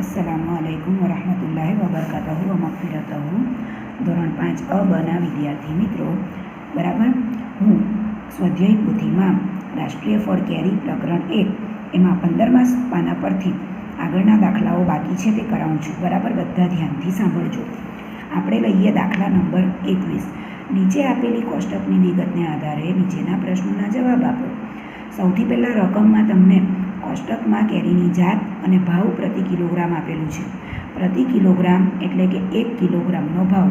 અસલામુ અલૈકુમ વરહમતુલ્લાહ વબરકાતહુ વ મગફિરતહુ ધોરણ પાંચ અ બના વિદ્યાર્થી મિત્રો બરાબર હું સ્વાધ્યાય પોથીમાં રાષ્ટ્રીય ફળ કેરી પ્રકરણ એક, એમાં પંદરમા પાના પરથી આગળના દાખલાઓ બાકી છે તે કરાવું છું. બરાબર બધા ધ્યાનથી સાંભળજો. આપણે લઈએ દાખલા નંબર એકવીસ. નીચે આપેલી કોષ્ટકની વિગતને આધારે નીચેના પ્રશ્નોના જવાબ આપો. સૌથી પહેલાં રકમમાં તમને કોષ્ટકમાં કેરીની જાત અને ભાવ પ્રતિ કિલોગ્રામ આપેલું છે. પ્રતિ કિલોગ્રામ એટલે કે એક કિલોગ્રામનો ભાવ.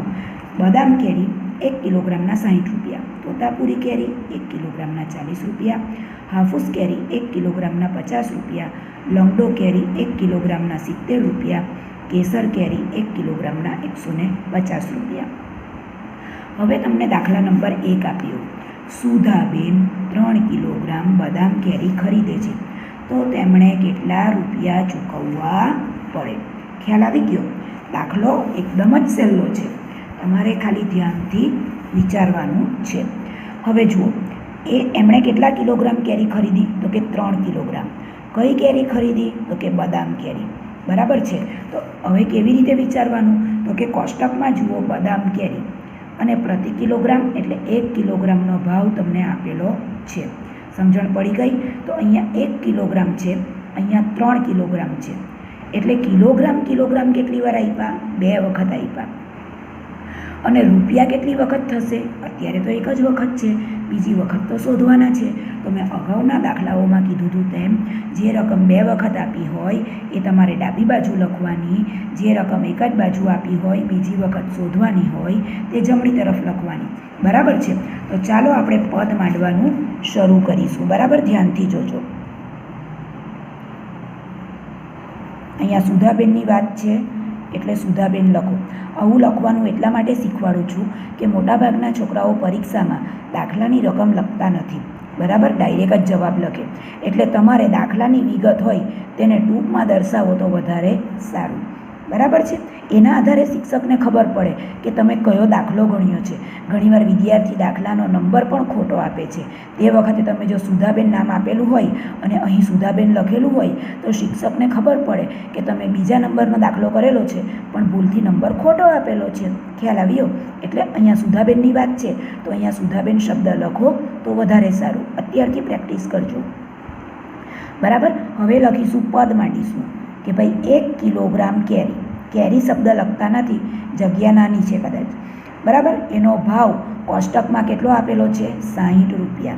બદામ કેરી એક કિલોગ્રામના સાહીઠ રૂપિયા. તોતાપુરી કેરી એક કિલોગ્રામના ચાલીસ રૂપિયા. હાફૂસ કેરી એક કિલોગ્રામના પચાસ રૂપિયા. લંગડો કેરી એક કિલોગ્રામના સિત્તેર રૂપિયા. કેસર કેરી એક કિલોગ્રામના એકસો ને પચાસ રૂપિયા. હવે તમને દાખલા નંબર એક આપ્યો. સુધાબેન ત્રણ કિલોગ્રામ બદામ કેરી ખરીદે છે. તો તેમણે કેટલા રૂપિયા ચૂકવવા પડે? ખ્યાલ આવી ગયો? દાખલો એકદમ જ સહેલો છે. તમારે ખાલી ધ્યાનથી વિચારવાનું છે. હવે જુઓ, એ એમણે કેટલા કિલોગ્રામ કેરી ખરીદી? તો કે ત્રણ કિલોગ્રામ. કઈ કેરી ખરીદી? તો કે બદામ કેરી. બરાબર છે? તો હવે કેવી રીતે વિચારવાનું? તો કે કોષ્ટકમાં જુઓ બદામ કેરી. અને પ્રતિ કિલોગ્રામ એટલે એક કિલોગ્રામનો ભાવ તમને આપેલો છે. સમજણ પડી ગઈ, તો અહીંયા એક કિલોગ્રામ છે, અહીંયા ત્રણ કિલોગ્રામ છે. એટલે કિલોગ્રામ કિલોગ્રામ કેટલી વાર આપ્યા બે વખત આપ્યા અને રૂપિયા કેટલી વખત થશે? અત્યારે તો એક જ વખત છે, બીજી વખત તો શોધવાના છે. તો મેં અગાઉના દાખલાઓમાં કીધું હતું તેમ, જે રકમ બે વખત આપી હોય, એ તમારે ડાબી બાજુ લખવાની, જે રકમ એક જ બાજુ આપી હોય, બીજી વખત શોધવાની હોય, તે જમણી તરફ લખવાની. બરાબર છે? તો ચાલો આપણે પદ માંડવાનું શરૂ કરીશું. બરાબર? ધ્યાનથી જોજો. અહીંયા સુધાબેનની વાત છે, એટલે સુધાબેન લખો. આવું લખવાનું એટલા માટે શીખવાડું છું કે મોટાભાગના છોકરાઓ પરીક્ષામાં દાખલાની રકમ લખતા નથી. બરાબર? ડાયરેક્ટ જ જવાબ લખે. એટલે તમારે દાખલાની વિગત હોય તેને ટૂંકમાં દર્શાવો તો વધારે સારું. બરાબર છે? એના આધારે શિક્ષકને ખબર પડે કે તમે કયો દાખલો ગણ્યો છે. ઘણીવાર વિદ્યાર્થી દાખલાનો નંબર પણ ખોટો આપે છે. તે વખતે તમે જો સુધાબેન નામ આપેલું હોય અને અહીં સુધાબેન લખેલું હોય, તો શિક્ષકને ખબર પડે કે તમે બીજા નંબરનો દાખલો કરેલો છે, પણ ભૂલથી નંબર ખોટો આપેલો છે. ખ્યાલ આવ્યો? એટલે અહીંયા સુધાબેનની વાત છે. તો અહીંયા સુધાબેન શબ્દ લખો તો વધારે સારું. અત્યારથી પ્રેક્ટિસ કરજો. બરાબર? હવે લખીશું, પદ માંડીશું કે ભાઈ, એક કિલોગ્રામ કેરી. કેરી શબ્દ લખતા નથી, જગ્યા નાની છે કદાચ. બરાબર? એનો ભાવ કોષ્ટકમાં કેટલો આપેલો છે? સાહીઠ રૂપિયા.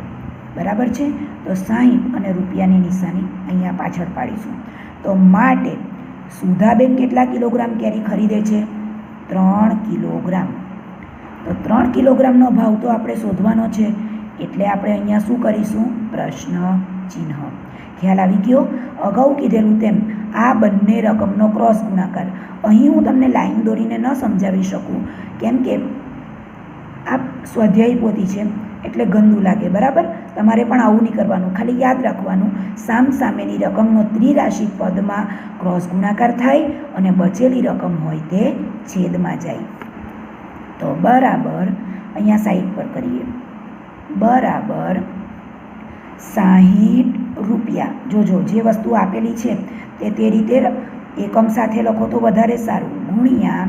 બરાબર છે? તો સાહીઠ અને રૂપિયાની નિશાની અહીંયા પાછળ પાડીશું. તો માટે સુધાબેન કેટલા કિલોગ્રામ કેરી ખરીદે છે? ત્રણ કિલોગ્રામ. તો ત્રણ કિલોગ્રામનો ભાવ તો આપણે શોધવાનો છે. એટલે આપણે અહીંયા શું કરીશું? પ્રશ્ન ચિહ્ન. ખ્યાલ આવી ગયો? અગાઉ કીધેલું તેમ આ બંને રકમનો ક્રોસ ગુણાકાર અહીં હું તમને લાઈન દોરીને ન સમજાવી શકું. કેમ કે આ સ્વાધ્યાય પોથી છે, એટલે ગંદુ લાગે, બરાબર? તમારે પણ આવું નહીં કરવાનું. ખાલી યાદ રાખવાનું, સામ સામેની રકમનો ત્રિરાશિ પદમાં ક્રોસ ગુણાકાર થાય અને બચેલી રકમ હોય તે છેદમાં જાય. તો બરાબર, અહીંયા સાઈડ પર કરીએ. બરાબર, સાહીઠ રૂપિયા. જોજો, જે વસ્તુ આપેલી છે તે તે રીતે એકમ સાથે લખો તો વધારે સારું. ગુણ્યા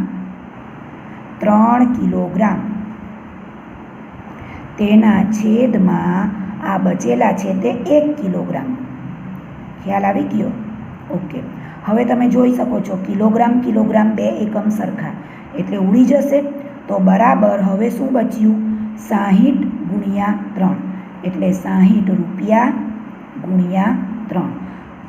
ત્રણ કિલોગ્રામ. તેના છેદમાં આ બચેલા છે તે એક કિલોગ્રામ. ખ્યાલ આવી ગયો? ઓકે. હવે તમે જોઈ શકો છો, કિલોગ્રામ કિલોગ્રામ બે એકમ સરખા. એટલે ઉડી જશે. તો બરાબર હવે શું બચ્યું? સાહીઠ ગુણ્યા ત્રણ. એટલે સાહીઠ રૂપિયા ગુણ્યા ત્રણ.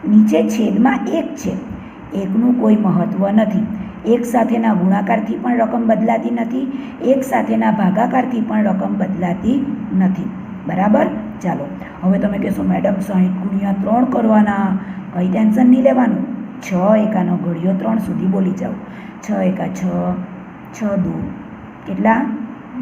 નીચે છેદમાં એક છે. એકનું કોઈ મહત્ત્વ નથી. એક સાથેના ગુણાકારથી પણ રકમ બદલાતી નથી. એક સાથેના ભાગાકારથી પણ રકમ બદલાતી નથી. બરાબર? ચાલો. હવે તમે કહેશો, મેડમ, સાહીઠ ગુણ્યા ત્રણ કરવાના. કંઈ ટેન્શન નહીં લેવાનું. છ એકાનો ઘડિયો ત્રણ સુધી બોલી જાઓ. છ એકા છ છ દુ. કેટલા?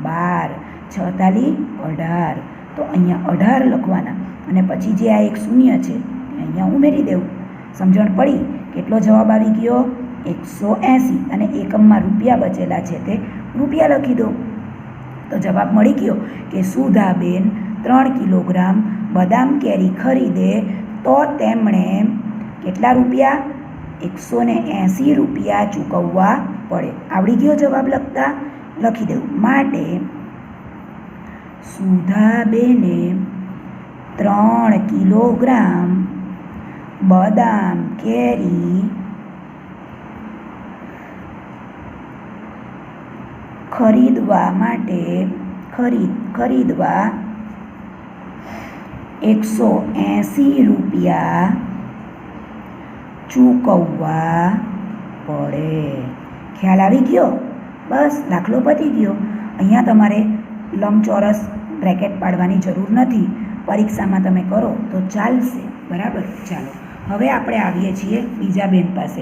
બાર. છ તાલી અઢાર. તો અહીંયા અઢાર લખવાના. અને પછી જે આ એક શૂન્ય છે અહીંયા ઉમેરી દેવું. સમજણ પડી? કેટલો જવાબ આવી ગયો? એકસો એંસી અને એકમમાં રૂપિયા બચેલા છે તે રૂપિયા લખી દો. તો જવાબ મળી ગયો કે સુધાબેન ત્રણ કિલોગ્રામ બદામ કેરી ખરીદે તો તેમણે કેટલા રૂપિયા? એકસો ને એંસી રૂપિયા ચૂકવવા પડે. આવડી ગયો જવાબ લખતા? લખી દેવું. માટે સુધાબેને ત્રણ કિલોગ્રામ બદામ કેરી. ખરીદવા માટે ખરીદ ખરીદવા એકસો એંસી રૂપિયા ચૂકવવા પડે. ખ્યાલ આવી ગયો? બસ, દાખલો પતી ગયો. અહીંયા તમારે લંબચોરસ બ્રેકેટ પાડવાની જરૂર નથી. પરીક્ષામાં તમે કરો તો ચાલશે. બરાબર? ચાલો. હવે આપણે આવીએ છીએ બીજા બેન પાસે.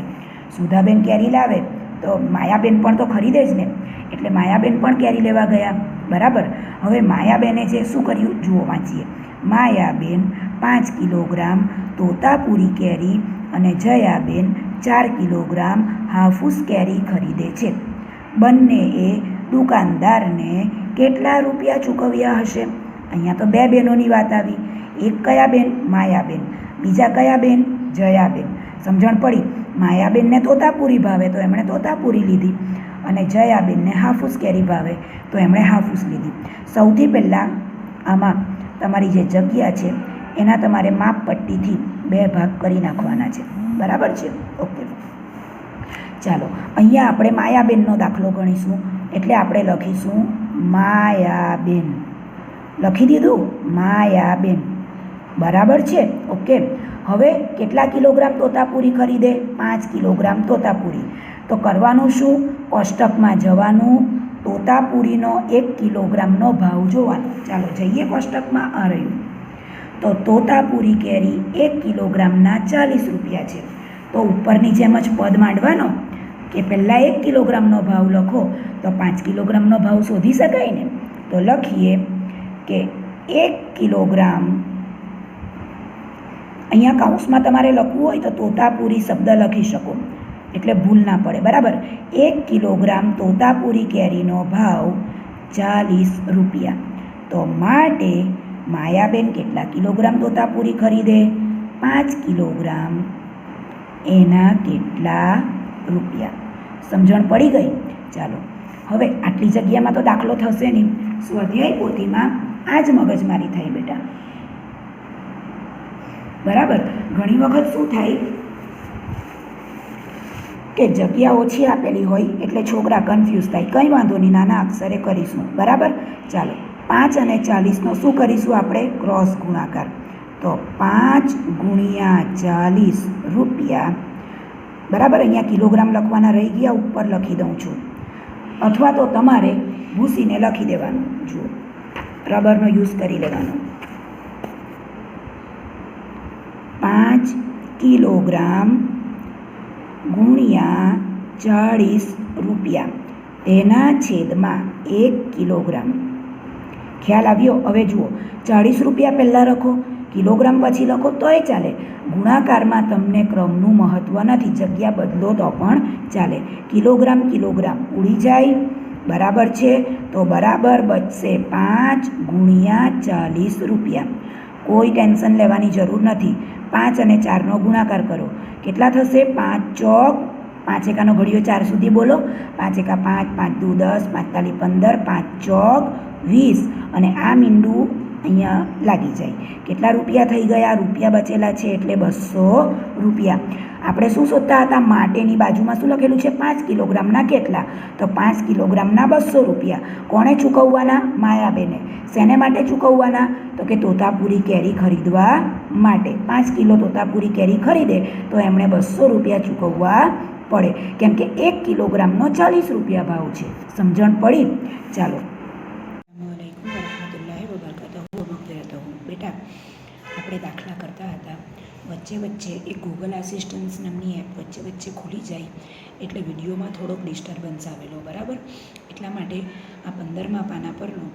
સુધાબેન કેરી લાવે તો માયાબેન પણ તો ખરીદે જ ને. એટલે માયાબેન પણ કેરી લેવા ગયા. બરાબર? હવે માયાબેને જે શું કર્યું? જુઓ, વાંચીએ. માયાબેન પાંચ કિલોગ્રામ તોતાપુરી કેરી અને જયાબેન ચાર કિલોગ્રામ હાફૂસ કેરી ખરીદે છે. બંનેએ દુકાનદારને કેટલા રૂપિયા ચૂકવ્યા હશે? અહીંયા તો બે બહેનોની વાત આવી. એક કયા બેન માયાબેન. બીજા કયા બેન જયાબેન. સમજણ પડી? માયાબેનને તોતાપુરી ભાવે, તો એમણે તોતાપુરી લીધી. અને જયાબેનને હાફૂસ કેરી ભાવે, તો એમણે હાફૂસ લીધી. સૌથી પહેલાં આમાં તમારી જે જગ્યા છે, એના તમારે માપ પટ્ટીથી બે ભાગ કરી નાખવાના છે. બરાબર છે? ઓકે. ચાલો, અહીંયા આપણે માયાબેનનો દાખલો ગણીશું. એટલે આપણે લખીશું, માયાબેન. લખી દીધું? માયાબેન. બરાબર છે? ઓકે. હવે કેટલા કિલોગ્રામ તોતાપુરી ખરીદે? પાંચ કિલોગ્રામ તોતાપુરી. તો કરવાનું શું? કોષ્ટકમાં જવાનું. તોતાપુરીનો એક કિલોગ્રામનો ભાવ જોવાનો. ચાલો જઈએ કોષ્ટકમાં. આ રહ્યું. તો તોતાપુરી કેરી એક કિલોગ્રામના ચાલીસ રૂપિયા છે. તો ઉપરની જેમ જ પદ માંડવાનો કે પહેલાં એક કિલોગ્રામનો ભાવ લખો. તો પાંચ કિલોગ્રામનો ભાવ શોધી શકાય ને? તો લખીએ કે એક કિલોગ્રામ. અહીંયા કાઉન્સમાં તમારે લખવું હોય તો તોતાપુરી શબ્દ લખી શકો. એટલે ભૂલ ના પડે. બરાબર? એક કિલોગ્રામ તોતાપુરી કેરીનો ભાવ ચાલીસ રૂપિયા. તો માટે માયાબેન કેટલા કિલોગ્રામ તોતાપુરી ખરીદે? પાંચ કિલોગ્રામ. એના કેટલા રૂપિયા? સમજણ પડી ગઈ? ચાલો. હવે આટલી જગ્યામાં તો દાખલો થશે નહીં. સ્વાધ્યાય પોથીમાં આ જ મગજમારી થાય બેટા. બરાબર? ઘણી વખત શું થાય કે જગ્યા ઓછી આપેલી હોય એટલે છોકરા કન્ફ્યુઝ થાય. કંઈ વાંધો નહીં, નાના અક્ષરે કરીશું. બરાબર? ચાલો, પાંચ અને ચાલીસનો શું કરીશું આપણે? ક્રોસ ગુણાકાર. તો પાંચ ગુણ્યા ચાલીસ રૂપિયા. બરાબર? અહીંયા કિલોગ્રામ લખવાના રહી ગયા, ઉપર લખી દઉં છું. અથવા તો તમારે ભૂસીને લખી દેવાનું. જુઓ. રબરનો યુઝ કરી લેવાનો. પાંચ કિલોગ્રામ ગુણ્યા ચાળીસ રૂપિયા. તેના છેદમાં એક કિલોગ્રામ. ખ્યાલ આવ્યો? હવે જુઓ. ચાળીસ રૂપિયા પહેલાં લખો. કિલોગ્રામ પછી લખો તોય ચાલે. ગુણાકારમાં તમને ક્રમનું મહત્ત્વ નથી. જગ્યા બદલો તો પણ ચાલે. Kilogram kilogram. ઉડી જાય. બરાબર છે? તો બરાબર બચશે પાંચ ગુણ્યા ચાલીસ રૂપિયા. કોઈ ટેન્શન લેવાની જરૂર નથી. પાંચ અને ચારનો ગુણાકાર કરો. કેટલા થશે? પાંચ ચોક. પાંચ એકાનો ઘડિયો ચાર સુધી બોલો. પાંચ એકા પાંચ પાંચ દુ દસ પાંચતાલી પંદર, પાંચ ચોક વીસ. અને આ મીંડું અહીંયા લાગી જાય. કેટલા રૂપિયા થઈ ગયા? રૂપિયા બચેલા છે એટલે બસો રૂપિયા. આપણે શું શોધતા હતા? માટેની બાજુમાં શું લખેલું છે? પાંચ કિલોગ્રામના કેટલા? તો પાંચ કિલોગ્રામના બસો રૂપિયા. કોણે ચૂકવવાના? માયાબેને. શેને માટે ચૂકવવાના? તો કે તોતાપુરી કેરી ખરીદવા માટે. પાંચ કિલો તોતાપુરી કેરી ખરીદે તો એમણે બસો રૂપિયા ચૂકવવા પડે. કેમ કે એક કિલોગ્રામનો ચાલીસ રૂપિયા ભાવ છે. સમજણ પડી? ચાલો. વચ્ચે વચ્ચે એક ગૂગલ આસિસ્ટન્સ નામની એપ વચ્ચે વચ્ચે ખુલી જાય એટલે વિડીયોમાં થોડોક ડિસ્ટર્બન્સ આવેલો, બરાબર? એટલા માટે આ પંદરમા પાના પરનો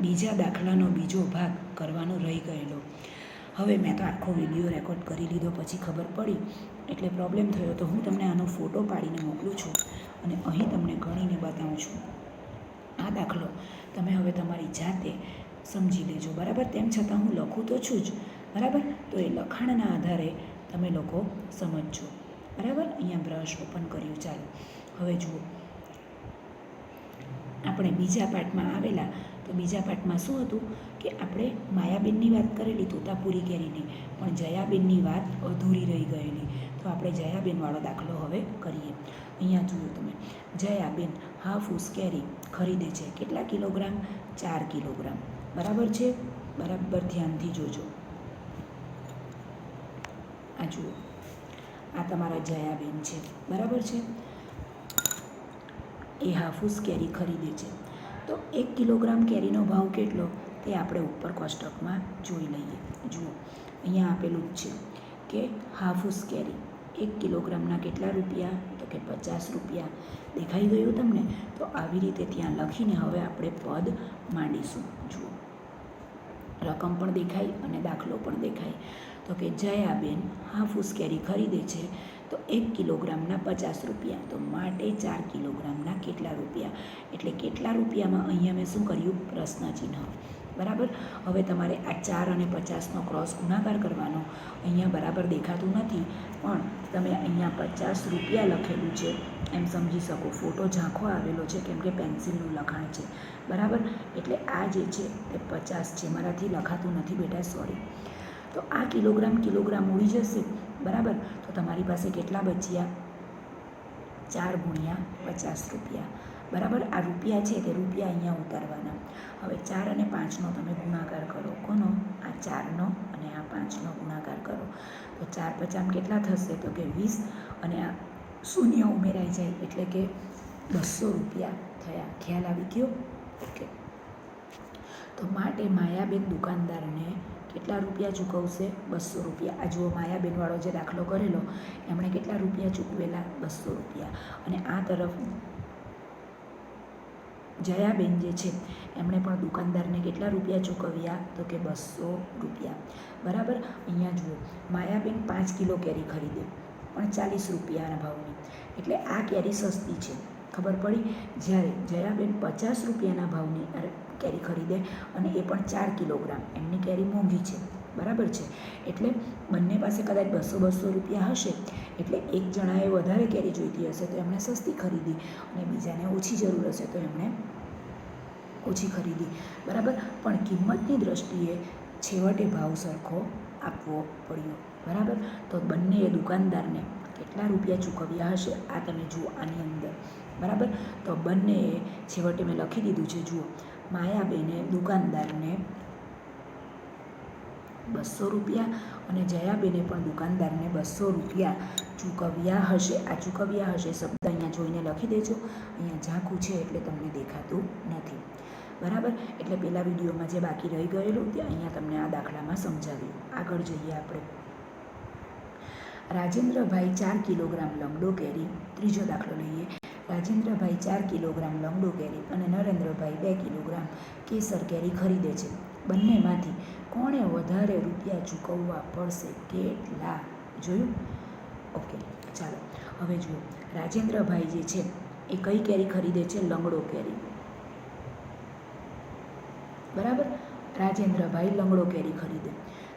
બીજા દાખલાનો બીજો ભાગ કરવાનો રહી ગયેલો. હવે મેં તો આખો વીડિયો રેકોર્ડ કરી લીધો, પછી ખબર પડી એટલે પ્રોબ્લેમ થયો. તો હું તમને આનો ફોટો પાડીને મોકલું છું અને અહીં તમને ગણીને બતાવું છું. આ દાખલો તમે હવે તમારી જાતે સમજી લેજો, બરાબર? તેમ છતાં હું લખું તો છું જ. બરાબર? તો એ લખાણના આધારે તમે લોકો સમજજો. બરાબર? અહીંયા બ્રશ ઓપન કર્યું. ચાલો. હવે જુઓ. આપણે બીજા પાર્ટમાં આવેલા. તો બીજા પાર્ટમાં શું હતું? કે આપણે માયાબેનની વાત કરેલી, તોતાપુરી કેરીની. પણ જયાબેનની વાત અધૂરી રહી ગયેલી. તો આપણે જયાબેનવાળો દાખલો હવે કરીએ. અહીંયા જુઓ તમે. જયાબેન હાફ ઉસ કેરી ખરીદે છે. કેટલા કિલોગ્રામ? ચાર કિલોગ્રામ. બરાબર છે? બરાબર ધ્યાનથી જોજો. આ જુઓ. આ તમારા જયાબેન છે. બરાબર છે? એ હાફૂસ કેરી ખરીદે છે. તો એક કિલોગ્રામ કેરીનો ભાવ કેટલો? તે આપણે ઉપર કોષ્ટકમાં જોઈ લઈએ. જુઓ. અહીંયા આપેલું જ છે કે હાફૂસ કેરી એક કિલોગ્રામના કેટલા રૂપિયા? તો કે પચાસ રૂપિયા. દેખાઈ ગયું તમને? તો આવી રીતે ત્યાં લખીને હવે આપણે પદ માંડીશું. જુઓ. રકમ પણ દેખાય અને દાખલો પણ દેખાય. તો કે જયાબેન હાફૂસ કેરી ખરીદે છે, તો એક કિલોગ્રામના પચાસ રૂપિયા. તો માટે ચાર કિલોગ્રામના કેટલા રૂપિયા? એટલે કેટલા રૂપિયામાં અહીંયા મેં શું કર્યું? પ્રશ્ન ચિહ્ન બરાબર? હવે તમારે આ ચાર અને પચાસનો ક્રોસ ગુણાકાર કરવાનો. અહીંયા બરાબર દેખાતું નથી, પણ તમે અહીંયા પચાસ રૂપિયા લખેલું છે. એમ સમજી શકો. ફોટો ઝાંખો આવેલો છે, કેમ કે પેન્સિલનું લખાણ છે. બરાબર? એટલે આ જે છે, તે પચાસ છે. મારાથી લખાતું નથી બેટા, સોરી. તો આ કિલોગ્રામ કિલોગ્રામ ઉડી જશે, બરાબર? તો તમારી પાસે કેટલા બચ્યા? ચાર ગુણ્યા પચાસ રૂપિયા. બરાબર? આ રૂપિયા છે તે રૂપિયા અહીંયા ઉતારવાના. હવે ચાર અને પાંચનો તમે ગુણાકાર કરો. કોનો? આ ચારનો અને આ પાંચનો ગુણાકાર કરો. તો ચાર પચામ કેટલા થશે? તો કે વીસ અને આ શૂન્ય ઉમેરાઈ જાય એટલે કે બસો રૂપિયા થયા. ખ્યાલ આવી ગયો? ઓકે. તો માટે માયાબેન દુકાનદારને કેટલા રૂપિયા ચૂકવશે? બસો રૂપિયા. આ જુઓ, માયાબેનવાળો જે દાખલો કરેલો, એમણે કેટલા રૂપિયા ચૂકવેલા? બસો રૂપિયા. અને આ તરફ જયાબેન જે છે, એમણે પણ દુકાનદારને કેટલા રૂપિયા ચૂકવ્યા? તો કે બસો રૂપિયા. બરાબર? અહીંયા જુઓ, માયાબેન પાંચ કિલો કેરી ખરીદે, પણ ચાલીસ રૂપિયાના ભાવની. એટલે આ કેરી સસ્તી છે. ખબર પડી? જ્યારે જયાબેન પચાસ રૂપિયાના ભાવની કેરી ખરીદે અને એ પણ ચાર કિલોગ્રામ. એમની કેરી મોંઘી છે. બરાબર છે? એટલે બંને પાસે કદાચ બસો બસો રૂપિયા હશે. એટલે એક જણાએ વધારે કેરી જોઈતી હશે તો એમણે સસ્તી ખરીદી અને બીજાને ઓછી જરૂર હશે તો એમણે ઓછી ખરીદી. બરાબર? પણ કિંમતની દ્રષ્ટિએ છેવટે ભાવ સરખો આપવો પડ્યો. બરાબર? તો બંનેએ દુકાનદારને કેટલા રૂપિયા ચૂકવ્યા હશે આ તમે જુઓ આની અંદર. બરાબર? તો બંનેએ છેવટે મેં લખી દીધું છે, જુઓ. માયાબેને દુકાનદારને બસો રૂપિયા અને જયાબેને પણ દુકાનદારને બસો રૂપિયા ચૂકવ્યા હશે. આ ચૂકવ્યા હશે શબ્દ અહીંયા જોઈને લખી દેજો. અહીંયા ઝાંખું છે એટલે તમને દેખાતું નથી. બરાબર? એટલે પહેલાં વિડીયોમાં જે બાકી રહી ગયેલું તે અહીંયા તમને આ દાખલામાં સમજાવ્યું. આગળ જઈએ આપણે. રાજેન્દ્રભાઈ ચાર કિલોગ્રામ લંગડો કેરી. ત્રીજો દાખલો લઈએ. રાજેન્દ્રભાઈ ચાર કિલોગ્રામ લંગડો કેરી અને નરેન્દ્રભાઈ બે કિલોગ્રામ કેસર કેરી ખરીદે છે. બંનેમાંથી કોણે વધારે રૂપિયા ચૂકવવા પડશે કેટલા? જોયું? ઓકે, ચાલો. હવે જુઓ. રાજેન્દ્રભાઈ જે છે, એ કઈ કેરી ખરીદે છે? લંગડો કેરી. બરાબર? રાજેન્દ્રભાઈ લંગડો કેરી ખરીદે.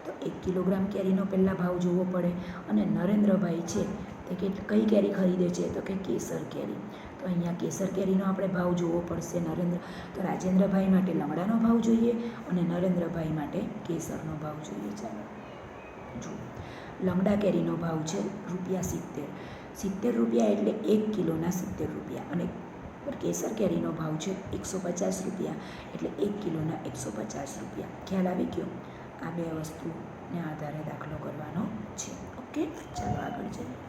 તો એક કિલોગ્રામ કેરીનો પહેલાં ભાવ જોવો પડે. અને નરેન્દ્રભાઈ છે તે કે કઈ કેરી ખરીદે છે તો કે કેસર કેરી. તો અહીંયા કેસર કેરીનો આપણે ભાવ જોવો પડશે નરેન્દ્ર, તો રાજેન્દ્રભાઈ માટે લંગડાનો ભાવ જોઈએ અને નરેન્દ્રભાઈ માટે કેસરનો ભાવ જોઈએ. ચાલો, જુઓ. લંગડા કેરીનો ભાવ છે રૂપિયા સિત્તેર. સિત્તેર રૂપિયા એટલે એક કિલોના સિત્તેર રૂપિયા અને કેસર કેરીનો ભાવ છે એકસો પચાસ રૂપિયા એટલે એક કિલોના એકસો પચાસ રૂપિયા. ખ્યાલ આવી ગયો? આ બે વસ્તુને આધારે દાખલો કરવાનો છે. ઓકે? ચાલો આગળ જઈએ.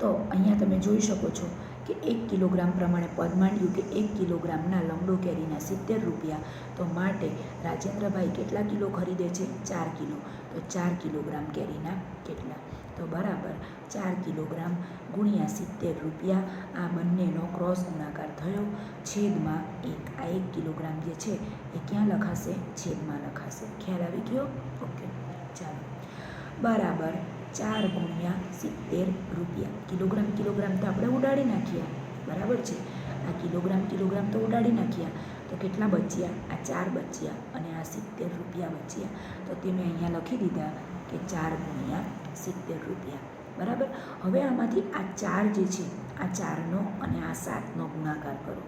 તો અહીંયા તમે જોઈ શકો છો કે એક કિલોગ્રામ પ્રમાણે પદ માંડ્યું કે એક કિલોગ્રામના લંબડો કેરીના સિત્તેર રૂપિયા. તો માટે રાજેન્દ્રભાઈ કેટલા કિલો ખરીદે છે? ચાર કિલો. તો ચાર કિલોગ્રામ કેરીના કેટલા? તો બરાબર ચાર કિલોગ્રામ ગુણ્યા સિત્તેર રૂપિયા. આ બંનેનો ક્રોસ ગુણાકાર થયો. છેદમાં એક. આ એક કિલોગ્રામ જે છે એ ક્યાં લખાશે? છેદમાં લખાશે. ખ્યાલ આવી ગયો? ઓકે. ચાલો. બરાબર ચાર ગુણ્યા સિત્તેર રૂપિયા. કિલોગ્રામ કિલોગ્રામ તો આપણે ઉડાડી નાખ્યા બરાબર છે? આ કિલોગ્રામ કિલોગ્રામ તો ઉડાડી નાખ્યા તો કેટલા બચ્યા? આ ચાર બચ્યા અને આ સિત્તેર રૂપિયા બચ્યા. તો તે મેં અહીંયા લખી દીધા કે ચાર ગુણ્યા સિત્તેર રૂપિયા. બરાબર? હવે આમાંથી આ ચાર જે છે, આ ચારનો અને આ સાતનો ગુણાકાર કરો.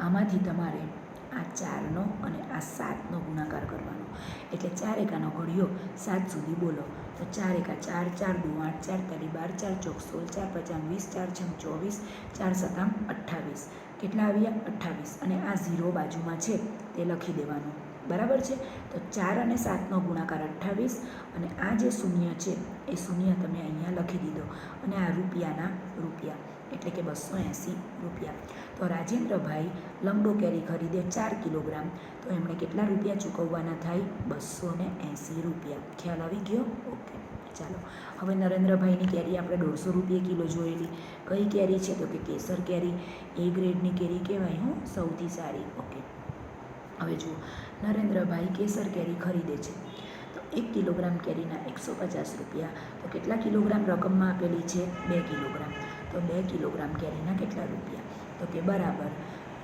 આમાંથી તમારે આ ચારનો અને આ સાતનો ગુણાકાર કરવાનો. એટલે ચાર એકાનો ઘડિયો સાત સુધી બોલો. તો ચાર એકા ચાર ચાર દુ આઠ, ચાર તારી બાર, ચાર ચોક સોળ, ચાર પચાસ વીસ, ચાર છમ ચોવીસ, ચાર સતામ અઠ્ઠાવીસ. કેટલા આવ્યા? અઠ્ઠાવીસ. અને આ ઝીરો બાજુમાં છે તે લખી દેવાનું. બરાબર છે? તો ચાર અને સાતનો ગુણાકાર અઠ્ઠાવીસ અને આ જે શૂન્ય છે એ શૂન્ય તમે અહીંયા લખી દીધો. અને આ રૂપિયાના રૂપિયા. એટલે કે બસો એંસી રૂપિયા. તો રાજેન્દ્રભાઈ લંગડો કેરી ખરીદે ચાર કિલોગ્રામ. તો એમણે કેટલા રૂપિયા ચૂકવવાના થાય? બસો ને એંસી રૂપિયા. ખ્યાલ આવી ગયો? ઓકે. ચાલો. હવે નરેન્દ્રભાઈની કેરી આપણે દોઢસો રૂપિયા કિલો જોયેલી. કઈ કેરી છે? તો કે કેસર કેરી. એ ગ્રેડની કેરી કહેવાય, હું? સૌથી સારી. ઓકે. હવે જુઓ. નરેન્દ્રભાઈ કેસર કેરી ખરીદે છે. તો એક કિલોગ્રામ કેરીના એકસો પચાસ રૂપિયા. તો કેટલા કિલોગ્રામ રકમમાં આપેલી છે? બે કિલોગ્રામ. તો બે કિલોગ્રામ કેરીના કેટલા રૂપિયા? તો કે બરાબર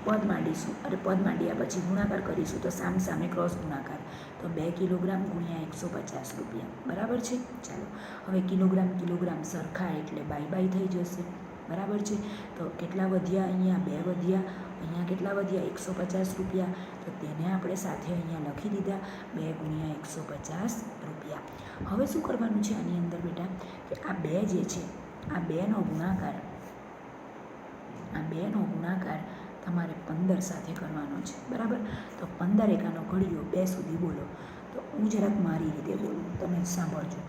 પદ માંડીશું. અરે, પદ માંડ્યા પછી ગુણાકાર કરીશું તો સામ સામે ક્રોસ ગુણાકાર. તો બે કિલોગ્રામ ગુણ્યા એકસો પચાસ રૂપિયા. બરાબર છે? ચાલો. હવે કિલોગ્રામ કિલોગ્રામ સરખા એટલે બાય બાય થઈ જશે. બરાબર છે? તો કેટલા વધ્યા? અહીંયા બે વધ્યા. અહીંયા કેટલા વધ્યા? એકસો પચાસ રૂપિયા. તો તેને આપણે સાથે અહીંયા લખી દીધા. બે ગુણ્યા એકસો પચાસ રૂપિયા. હવે શું કરવાનું છે આની અંદર બેટા? કે આ બે જે છે, આ બેનો ગુણાકાર, આ બેનો ગુણાકાર તમારે પંદર સાથે કરવાનો છે, બરાબર? તો પંદર એકાનો ઘડિયો બે સુધી બોલો. તો હું જરાક મારી રીતે બોલું, તમે સાંભળજો.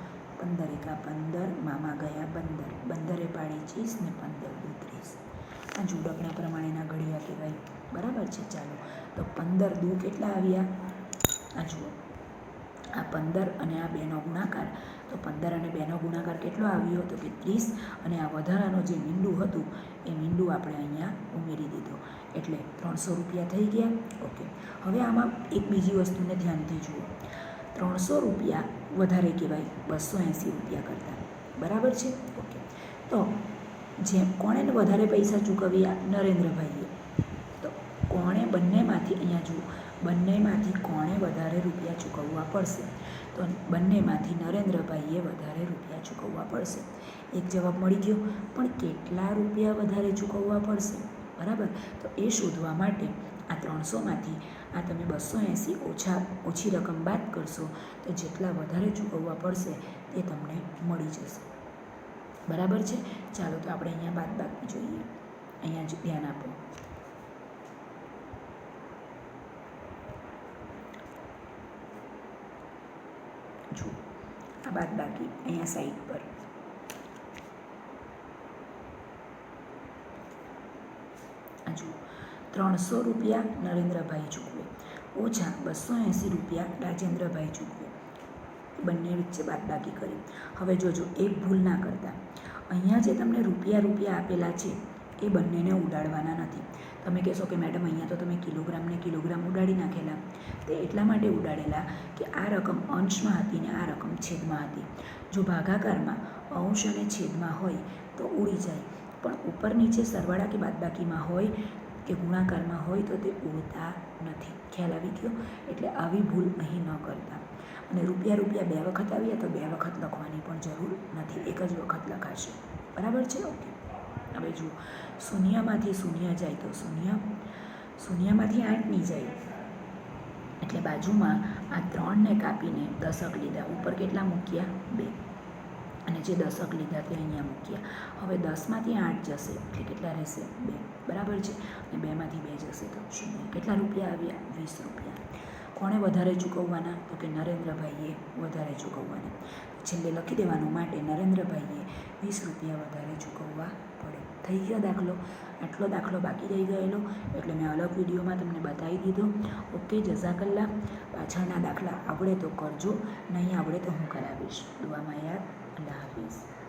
પંદર એકા પંદર, મામા ગયા પંદર. પંદરે પાડી ચીસ ને પંદર દુ ત્રીસ આ જોડકના પ્રમાણેના ઘડિયા કહેવાય. બરાબર છે? ચાલો. તો પંદર દુ કેટલા આવ્યા? આ જુઓ. આ પંદર અને આ બેનો ગુણાકાર તો પંદર અને બેનો ગુણાકાર કેટલો આવ્યો તો કે ત્રીસ અને આ વધારાનું જે મીંડું હતું, એ મીંડું આપણે અહીંયા ઉમેરી દીધું. એટલે ત્રણસો રૂપિયા થઈ ગયા. ઓકે હવે આમાં એક બીજી વસ્તુને ધ્યાનથી જુઓ. ત્રણસો રૂપિયા વધારે કહેવાય બસો એંસી રૂપિયા કરતાં. બરાબર છે? ઓકે તો જેમ કોણે વધારે પૈસા ચૂકવ્યા? નરેન્દ્રભાઈએ. તો કોણે બંનેમાંથી, અહીંયા જુઓ, બંનેમાંથી કોણે વધારે રૂપિયા ચૂકવવા પડશે? તો બંનેમાંથી નરેન્દ્રભાઈએ વધારે રૂપિયા ચૂકવવા પડશે. એક જવાબ મળી ગયો, પણ કેટલા રૂપિયા વધારે ચૂકવવા પડશે? બરાબર? તો એ શોધવા માટે આ ત્રણસોમાંથી આ તમે બસો એંસી ઓછા, ઓછી રકમ બાદ કરશો, તો જેટલા વધારે ચૂકવવા પડશે તે તમને મળી જશે. બરાબર છે? ચાલો તો આપણે અહીંયા બાદ બાકી જોઈએ. અહીંયા જ ધ્યાન આપો જુઓ આ બાદ બાકી અહીંયા સાઈડ પર. જુઓ, ત્રણસો રૂપિયા નરેન્દ્રભાઈ ચૂકવે. ઓછા બસો એંસી રૂપિયા રાજેન્દ્રભાઈ ચૂકવે. બંને વચ્ચે બાદબાકી કરી. હવે જોજો એક ભૂલ ના કરતા. અહીંયા જે તમને રૂપિયા રૂપિયા આપેલા છે એ બંનેને ઉડાડવાના નથી. તમે કહેશો કે મેડમ, અહીંયા તો તમે કિલોગ્રામને કિલોગ્રામ ઉડાડી નાખેલા. તે એટલા માટે ઉડાડેલા કે આ રકમ અંશમાં હતી ને આ રકમ છેદમાં હતી. જો ભાગાકારમાં અંશ અને છેદમાં હોય તો ઉડી જાય. પણ ઉપર નીચે સરવાળા કે બાદબાકીમાં હોય કે ગુણાકારમાં હોય તો તે ઉડતા નથી. ખ્યાલ આવી ગયો? એટલે આવી ભૂલ અહીં ન કરતા. અને રૂપિયા રૂપિયા બે વખત આવ્યા તો બે વખત લખવાની પણ જરૂર નથી. એક જ વખત લખાશે. બરાબર છે? ઓકે. હવે જુઓ. શૂન્યમાંથી શૂન્ય જાય તો શૂન્ય શૂન્યમાંથી આઠ નહીં જાય. એટલે બાજુમાં આ ત્રણને કાપીને દશક લીધા. ઉપર કેટલા મૂક્યા? બે. અને જે દશક લીધા તે અહીંયા મૂક્યા. હવે દસમાંથી આઠ જશે. એટલે કેટલા રહેશે? બે. બરાબર છે? અને બેમાંથી બે જશે તો શૂન્ય. કેટલા રૂપિયા આવ્યા? વીસ રૂપિયા. કોણે વધારે ચૂકવવાના? તો કે નરેન્દ્રભાઈએ વધારે ચૂકવવાના. છેલ્લે લખી દેવાનું માટે નરેન્દ્રભાઈએ વીસ રૂપિયા વધારે ચૂકવવા પડે. થઈ ગયો દાખલો. આટલો દાખલો બાકી રહી ગયેલો. એટલે મેં અલગ વિડીયોમાં તમને બતાવી દીધો. ઓકે જઝાકલ્લા. પાછળના દાખલા આવડે તો કરજો. નહીં આવડે તો હું કરાવીશ. દુઆમાં યાદ. અલ્લાહ હાફિઝ.